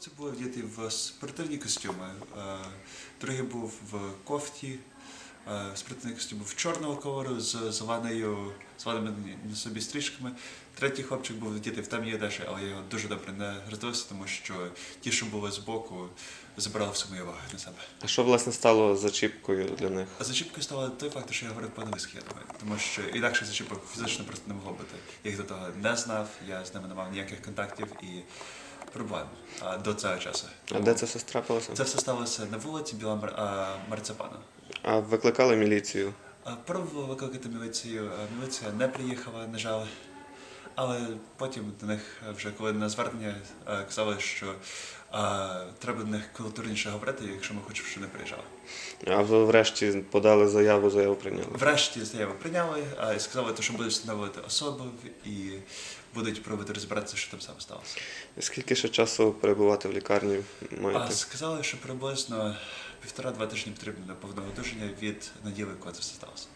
Це були вдіти в спортивні костюми. Е, Другий був в кофті. е, Спортивний костюм був чорного кольору з зеленою, зеленими на собі стрічками. Третій хлопчик був вдітий в темній одежі, але я його дуже добре не роздивився, тому що ті, що були збоку, забирали всю мою увагу на себе. А що власне стало зачіпкою для них? А зачіпкою стало той факт, що я говорив по-англійськи, я думаю, тому що інакше зачіпок фізично просто не могло бути. Я їх до того не знав, я з ними не мав ніяких контактів і проблем а, до цього часу. А де це все трапилося? Це все сталося на вулиці Біла Мар- а, Марципана. А викликали міліцію? А, Пробували викликати міліцію, а міліція не приїхала, на жаль. Але потім до них вже коли на звернення казали, що а, треба до них культурніше говорити, якщо ми хочемо, щоб вони приїжджали. А ви врешті подали заяву, заяву прийняли. Врешті заяву прийняли а, і сказали, що будуть встановлювати особу і будуть пробувати розбиратися, що там саме сталося. Скільки ще часу перебувати в лікарні А сказали, що приблизно півтора-два тижні потрібно до повного одужання від наділи, коли це все сталося.